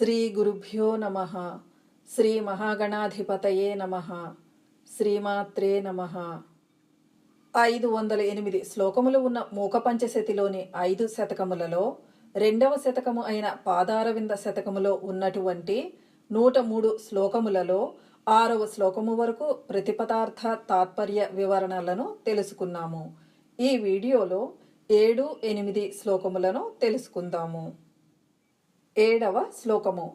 శ్రీ గురుభ్యో నమ. శ్రీ మహాగణాధిపతయే నమ. శ్రీమాత్రే నమ. ఐదు వందల ఎనిమిది శ్లోకములు ఉన్న మూక పంచశతిలోని ఐదు శతకములలో రెండవ శతకము అయిన పాదారవింద శతకములో ఉన్నటువంటి నూట మూడు శ్లోకములలో ఆరవ శ్లోకము వరకు ప్రతిపదార్థ తాత్పర్య వివరణలను తెలుసుకున్నాము. ఈ వీడియోలో ఏడు ఎనిమిది శ్లోకములను తెలుసుకుందాము. ఏడవ శ్లోకము.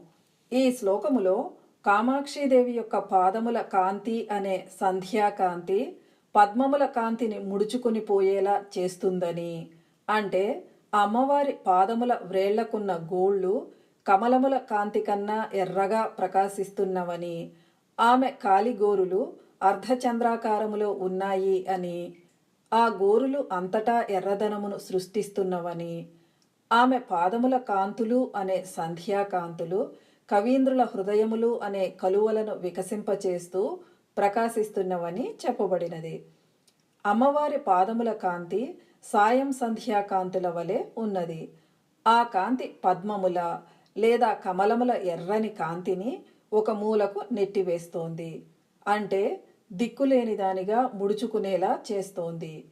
ఈ శ్లోకములో కామాక్షిదేవి యొక్క పాదముల కాంతి అనే సంధ్యాకాంతి పద్మముల కాంతిని ముడుచుకుని పోయేలా చేస్తుందని. అంటే అమ్మవారి పాదముల వ్రేళ్ళకున్న గోళ్ళు కమలముల కాంతి కన్నా ఎర్రగా ప్రకాశిస్తున్నవని. ఆమె కాలిగోరులు అర్ధచంద్రాకారములో ఉన్నాయి అని. ఆ గోరులు అంతటా ఎర్రదనమును సృష్టిస్తున్నవని. ఆమె పాదముల కాంతులు అనే సంధ్యాకాంతులు కవీంద్రుల హృదయములు అనే కలువలను వికసింపచేస్తూ ప్రకాశిస్తున్నవని చెప్పబడినది. అమ్మవారి పాదముల కాంతి సాయం సంధ్యాకాంతుల వలె ఉన్నది. ఆ కాంతి పద్మముల లేదా కమలముల ఎర్రని కాంతిని ఒక మూలకు నెట్టివేస్తోంది. అంటే దిక్కులేనిదానిగా ముడుచుకునేలా చేస్తోంది.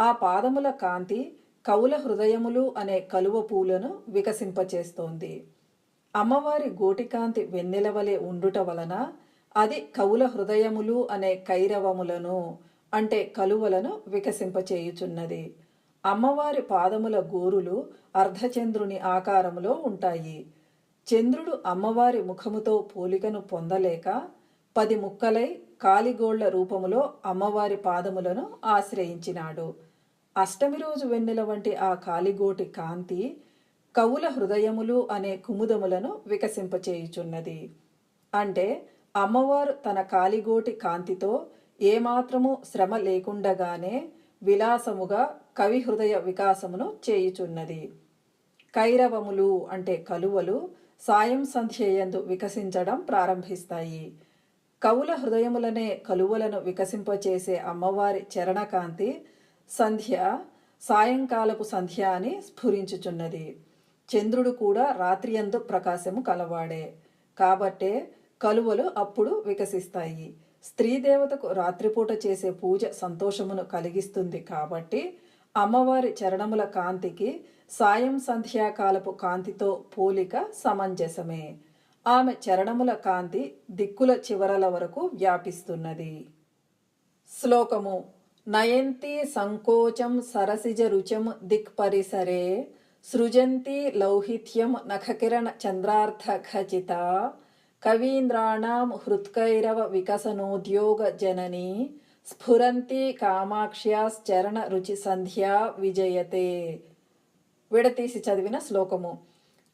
ఆ పాదముల కాంతి కవుల హృదయములు అనే కలువ పూలను వికసింపచేస్తోంది. అమ్మవారి గోటికాంతి వెన్నెలవలే ఉండుట వలన అది కవుల హృదయములు అనే కైరవములను అంటే కలువలను వికసింపచేయుచున్నది. అమ్మవారి పాదముల గోరులు అర్ధచంద్రుని ఆకారములో ఉంటాయి. చంద్రుడు అమ్మవారి ముఖముతో పోలికను పొందలేక పది ముక్కలై కాలిగోళ్ళ రూపములో అమ్మవారి పాదములను ఆశ్రయించినాడు. అష్టమి రోజు వెన్నెల వంటి ఆ కాలిగోటి కాంతి కవుల హృదయములు అనే కుముదములను వికసింపచేయుచున్నది. అంటే అమ్మవారు తన కాలిగోటి కాంతితో ఏమాత్రము శ్రమ లేకుండగానే విలాసముగా కవి హృదయ వికాసమును చేయుచున్నది. కైరవములు అంటే కలువలు సాయం సంధ్యయందు వికసించడం ప్రారంభిస్తాయి. కవుల హృదయములనే కలువలను వికసింపచేసే అమ్మవారి చరణకాంతి సంధ్య సాయంకాలపు సంధ్య అని స్ఫురించుచున్నది. చంద్రుడు కూడా రాత్రియందు ప్రకాశము కలవాడే. కాబట్టే కలువలు అప్పుడు వికసిస్తాయి. స్త్రీ దేవతకు రాత్రిపూట చేసే పూజ సంతోషమును కలిగిస్తుంది కాబట్టి అమ్మవారి చరణముల కాంతికి సాయం సంధ్యాకాలపు కాంతితో పోలిక సమంజసమే. ఆమె చరణముల కాంతి దిక్కుల చివరల వరకు వ్యాపిస్తున్నది. శ్లోకము నయంతి సంకోచం సరసిజ రుచం దిక్ పరిసరే సృజంతి లౌహిత్యం నఖకిరణ చంద్రార్థ ఖచిత కవీంద్రాణం హృత్కైరవ వికసనోద్యోగ జనని స్ఫురంతి కామాక్ష్యాశ్చరణ రుచి సంధ్యా విజయతే. విడతీసి చదివిన శ్లోకము.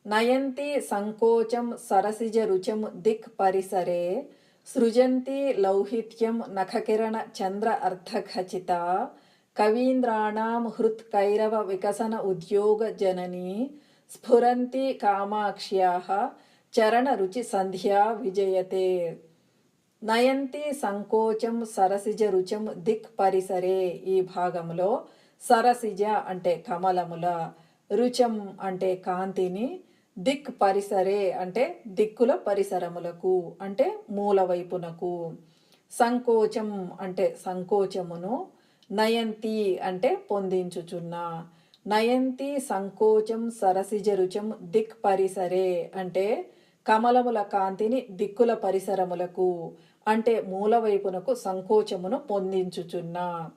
నయంతి సంకోచం సరసిజ రుచం దిక్ పరిసరే సృజంతి లౌహిత్యం నఖకిరణ చంద్ర అర్థఖచిత కవీంద్రాణం హృత్ కైరవ వికసన ఉద్యోగ జనని స్ఫురంతి కామాక్ష్యా చరణ రుచి సంధ్యా విజయతే. నయంతి సంకోచం సరసిజ రుచం దిక్ పరిసరే ఈ భాగంలో సరసిజ అంటే కమలముల రుచం అంటే కాంతిని దిక్ పరిసరే అంటే దిక్కుల పరిసరములకు అంటే మూల వైపునకు. సంకోచం అంటే సంకోచమును నయంతి అంటే పొందించుచున్న. నయంతి సంకోచం సరసిజరుచం దిక్ పరిసరే అంటే కమలముల కాంతిని దిక్కుల పరిసరములకు అంటే మూల వైపునకు సంకోచమును పొందించుచున్న.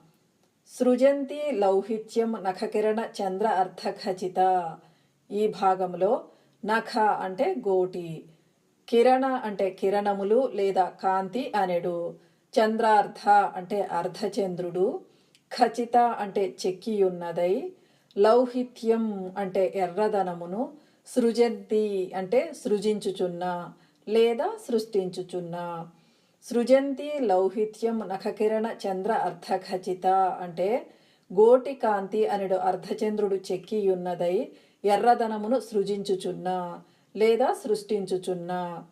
సృజంతి లౌహిత్యం నఖకిరణ చంద్ర అర్థఖచిత ఈ భాగంలో నఖ అంటే గోటి కిరణ అంటే కిరణములు లేదా కాంతి అనెడు. చంద్రార్ధ అంటే అర్ధచంద్రుడు ఖచిత అంటే చెక్కియున్నదై. లౌహిత్యం అంటే ఎర్రదనమును సృజంతి అంటే సృజించుచున్న లేదా సృష్టించుచున్న. సృజంతి లౌహిత్యం నఖకిరణ చంద్ర అర్ధఖచిత అంటే గోటి కాంతి అనడు అర్ధచంద్రుడు చెక్కియున్నదై ఎర్రదనమును సృజించుచున్న లేదా సృష్టించుచున్న.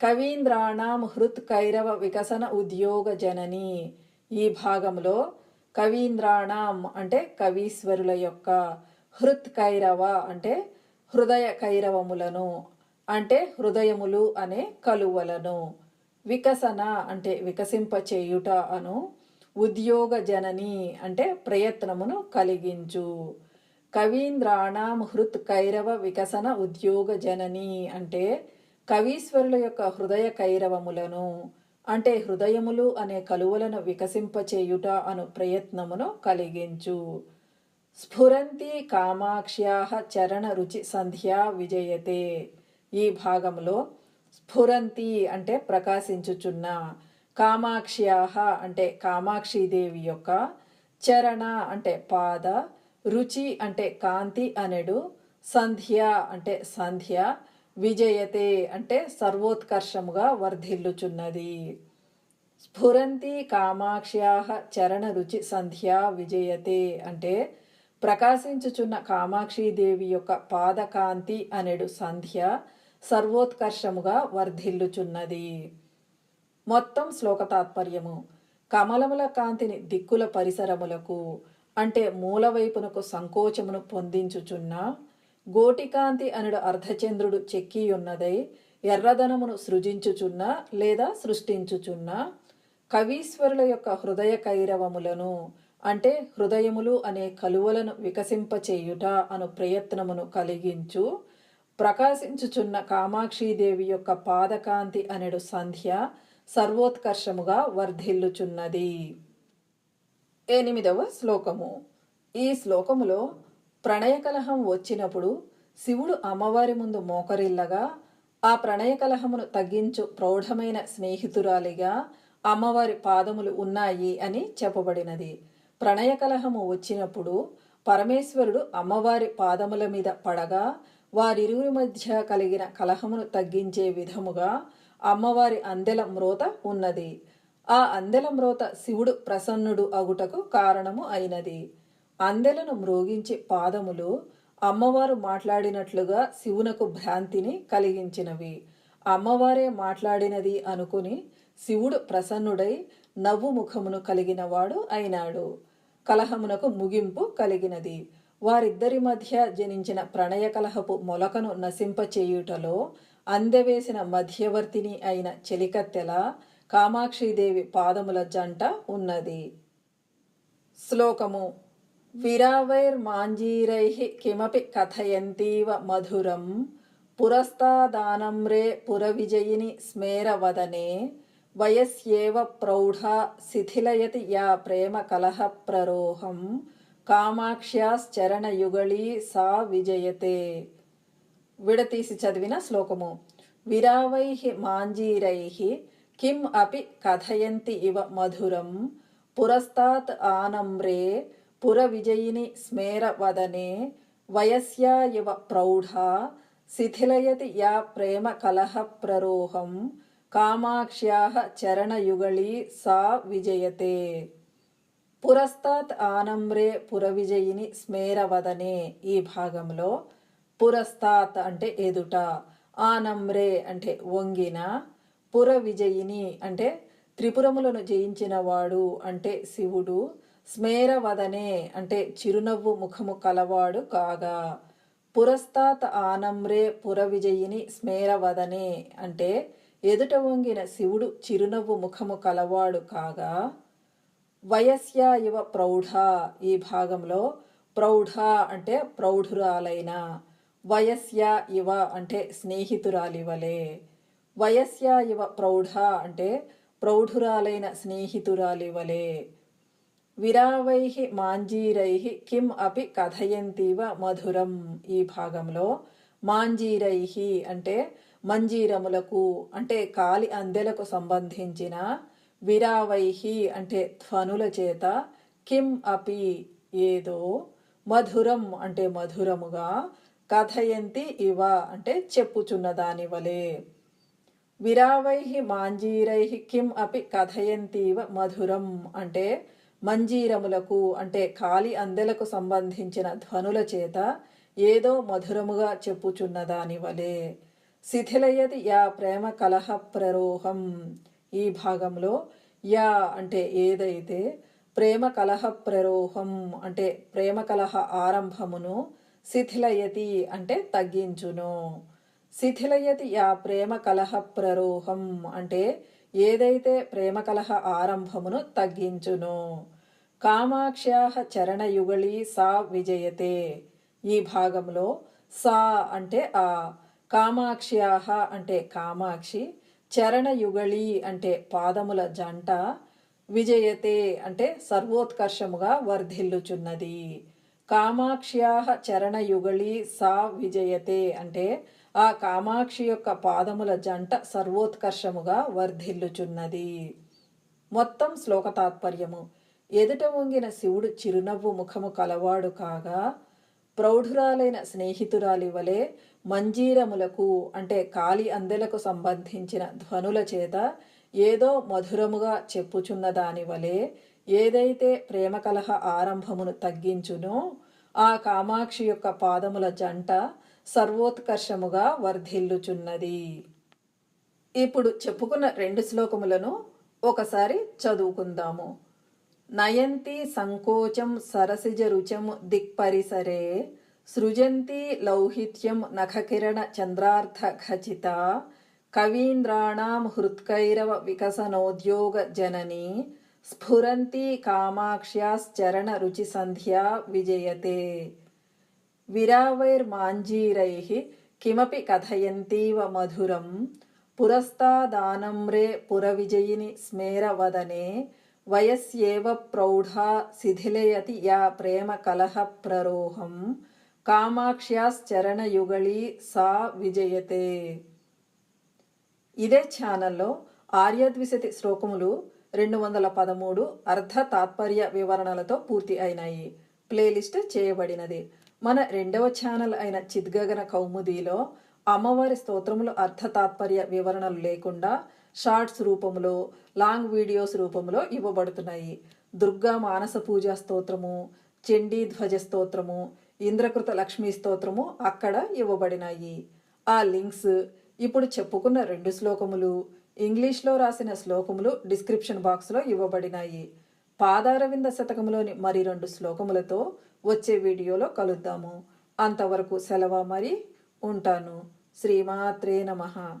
కవీంద్రాణం హృత్ కైరవ వికసన ఉద్యోగ జనని. ఈ భాగంలో కవీంద్రాణం అంటే కవీశ్వరుల యొక్క హృత్ కైరవ అంటే హృదయ కైరవములను అంటే హృదయములు అనే కలువలను. వికసన అంటే వికసింప చేయుట అను ఉద్యోగ జనని అంటే ప్రయత్నమును కలిగించు. కవీంద్రాణం హృత్ కైరవ వికసన ఉద్యోగ జనని అంటే కవీశ్వరుల యొక్క హృదయ కైరవములను అంటే హృదయములు అనే కలువలను వికసింపచేయుట అను ప్రయత్నమును కలిగించు. స్ఫురంతి కామాక్ష్యా చరణ రుచి సంధ్యా విజయతే. ఈ భాగంలో స్ఫురంతి అంటే ప్రకాశించుచున్న కామాక్ష్యాహ అంటే కామాక్షిదేవి యొక్క చరణ అంటే పాద రుచి అంటే కాంతి అనెడు సంధ్య అంటే సంధ్య విజయతే అంటే సర్వోత్కర్షముగా వర్ధిల్లుచున్నది. స్ఫురంతి కామాక్ష్యా చరణ రుచి సంధ్య విజయతే అంటే ప్రకాశించుచున్న కామాక్షిదేవి యొక్క పాదకాంతి అనెడు సంధ్య సర్వోత్కర్షముగా వర్ధిల్లుచున్నది. మొత్తం శ్లోక తాత్పర్యము. కమలముల కాంతిని దిక్కుల పరిసరములకు అంటే మూలవైపునకు సంకోచమును పొందించుచున్న గోటికాంతి అనుడు అర్ధచంద్రుడు చెక్కియున్నదై ఎర్రదనమును సృజించుచున్న లేదా సృష్టించుచున్న కవీశ్వరుల యొక్క హృదయ కైరవములను అంటే హృదయములు అనే కలువలను వికసింపచేయుట అను ప్రయత్నమును కలిగించు ప్రకాశించుచున్న కామాక్షీదేవి యొక్క పాదకాంతి అనెడు సంధ్య సర్వోత్కర్షముగా వర్ధిల్లుచున్నది. ఎనిమిదవ శ్లోకము. ఈ శ్లోకములో ప్రణయకలహం వచ్చినప్పుడు శివుడు అమ్మవారి ముందు మోకరిల్లగా ఆ ప్రణయకలహమును తగ్గించు ప్రౌఢమైన స్నేహితురాలిగా అమ్మవారి పాదములు ఉన్నాయి అని చెప్పబడినది. ప్రణయకలహము వచ్చినప్పుడు పరమేశ్వరుడు అమ్మవారి పాదముల మీద పడగా వారిరువురి మధ్య కలిగిన కలహమును తగ్గించే విధముగా అమ్మవారి అందెల మ్రోత ఉన్నది. ఆ అందెల మ్రోత శివుడు ప్రసన్నుడు అగుటకు కారణము అయినది. అందెలను మ్రోగించి పాదములు అమ్మవారు మాట్లాడినట్లుగా శివునకు భ్రాంతిని కలిగించినవి. అమ్మవారే మాట్లాడినది అనుకుని శివుడు ప్రసన్నుడై నవ్వు ముఖమును కలిగినవాడు అయినాడు. కలహమునకు ముగింపు కలిగినది. వారిద్దరి మధ్య జనించిన ప్రణయ కలహపు మొలకను నశింపచేయుటలో అందవేసిన మధ్యవర్తిని అయిన చెలికత్తెల కామాక్షిదేవి పాదముల జంట ఉన్నది. శ్లోకము విరావైర్మాంజీరై కిమపి కథయంతీవ మధురం పురస్తాదానమ్రే పురవిజయిని స్మేరవదనే వయస్యేవ ప్రౌఢా శిథిలయతి యా ప్రేమ కలహ ప్రరోహం కామాక్ష్యాశ్చరణయుగళీ సా విజయతే. విడతీసి చదివిన శ్లోకము. విరావైహి మాంజీరై కిం అపి కథయంతి ఇవ మధురం పురస్తాత్ ఆనమ్రే పురవిజయిని స్మేర వదనే వయస్యా ఇవ ప్రౌఢ శిథిలయతి యా ప్రేమ కలహ ప్రరోహం కామాక్ష్యా చరణయుగళీ సా విజయతే. పురస్తాత్ ఆనమ్రే పురవిజయిని స్మేరవదనే ఈ భాగంలో పురస్తాత్ అంటే ఎదుట ఆనమ్రే అంటే వంగిన పుర విజయిని అంటే త్రిపురములను జయించినవాడు అంటే శివుడు స్మేరవదనే అంటే చిరునవ్వు ముఖము కలవాడు కాగా. పురస్తాత్ ఆనమ్రే పుర విజయిని స్మేరవదనే అంటే ఎదుట వంగిన శివుడు చిరునవ్వు ముఖము కలవాడు కాగా. వయస్య ఇవ ప్రౌఢ ఈ భాగంలో ప్రౌఢ అంటే ప్రౌఢురాలైన. వయస్య ఇవ అంటే స్నేహితురాలివలే. వయస్య ఇవ ప్రౌఢ అంటే ప్రౌఢురాలైన స్నేహితురాలివలే. విరావై మాంజీరై కిం అపి కథయంతివ మధురం. ఈ భాగంలో మాంజీరై అంటే మంజీరములకు అంటే కాలి అందెలకు సంబంధించిన విరావైహి అంటే ధ్వనుల చేత కిం అపి ఏదో మధురం అంటే మధురముగా కథయంతి ఇవ అంటే చెప్పుచున్న దాని వలె విరావై మాంజీరై కిం అపి కథయంతివ మధురం అంటే మంజీరములకు అంటే కాలి అందెలకు సంబంధించిన ధ్వనుల చేత ఏదో మధురముగా చెప్పుచున్న దాని వలె శిథిలయది యా ప్రేమ కలహ ప్రరోహం. ఈ భాగంలో యా అంటే ఏదైతే ప్రేమ కలహ ప్రరోహం అంటే ప్రేమ కలహ ఆరంభమును శిథిలయతి అంటే తగ్గించును. శిథిలయతి యా ప్రేమ కలహ ప్రరోహం అంటే ఏదైతే ప్రేమ కలహ ఆరంభమును తగ్గించును. కామాక్ష్యాహ చరణయుగళి సా విజయతే. ఈ భాగంలో సా అంటే ఆ కామాక్ష్యాహ అంటే కామాక్షి చరణయుగళి అంటే పాదముల జంట విజయతే అంటే సర్వోత్కర్షముగా వర్ధిల్లుచున్నది. కామాక్ష్యాహ చరణయుగళి సా విజయతే అంటే ఆ కామాక్షి యొక్క పాదముల జంట సర్వోత్కర్షముగా వర్ధిల్లుచున్నది. మొత్తం శ్లోక తాత్పర్యము. ఎదుట వంగిన శివుడు చిరునవ్వు ముఖము కలవాడు కాగా ప్రౌఢురాలైన స్నేహితురాలి వలె మంజీరములకు అంటే కాలి అందెలకు సంబంధించిన ధ్వనుల చేత ఏదో మధురముగా చెప్పుచున్న దాని వలె ఏదైతే ప్రేమ కలహ ఆరంభమును తగ్గించునో ఆ కామాక్షి యొక్క పాదముల జంట సర్వోత్కర్షముగా వర్ధిల్లుచున్నది. ఇప్పుడు చెప్పుకున్న రెండు శ్లోకములను ఒకసారి చదువుకుందాము. నయంతి సంకోచం సరసిజ రుచం దిక్పరిసరే సృజంతి లౌహిత్యం నఖకిరణ చంద్రార్థ ఖచిత కవీంద్రాణం హృత్కైరవ వికసనోద్యోగ జనని స్ఫురంతి కామాక్ష్యాశ్చరణ రుచి సంధ్యా విజయతే. విరావైర్మాంజీరైः కిమపి కథయంతీవ మధురం. పురస్తాదానమ్రే పురవిజయిని స్మేరవదనే. వయస్యేవ ప్రౌఢా శిథిలయతి యా ప్రేమ కలహ ప్రరోహం. కామాక్ష్యాశ్చరణయుగళీ సా విజయతే. ఇదే ఛానల్లో ఆర్యద్విశతి శ్లోకములు రెండు వందల పదమూడు అర్ధ తాత్పర్య వివరణలతో పూర్తి అయినాయి. ప్లేలిస్ట్ చేయబడినది. మన రెండవ ఛానల్ అయిన చిద్గగన కౌముదిలో అమ్మవారి స్తోత్రములు అర్థ తాత్పర్య వివరణలు లేకుండా షార్ట్స్ రూపంలో లాంగ్ వీడియోస్ రూపంలో ఇవ్వబడుతున్నాయి. దుర్గా మానస పూజా స్తోత్రము చండీ ధ్వజ స్తోత్రము ఇంద్రకృత లక్ష్మీ స్తోత్రము అక్కడ ఇవ్వబడినాయి. ఆ లింక్స్ ఇప్పుడు చెప్పుకున్న రెండు శ్లోకములు. ఇంగ్లీష్లో రాసిన శ్లోకములు డిస్క్రిప్షన్ బాక్స్లో ఇవ్వబడినాయి. పాదారవింద శతకంలోని మరి రెండు శ్లోకములతో వచ్చే వీడియోలో కలుద్దాము. అంతవరకు సెలవు మరి? ఉంటాను. శ్రీమాత్రే నమః.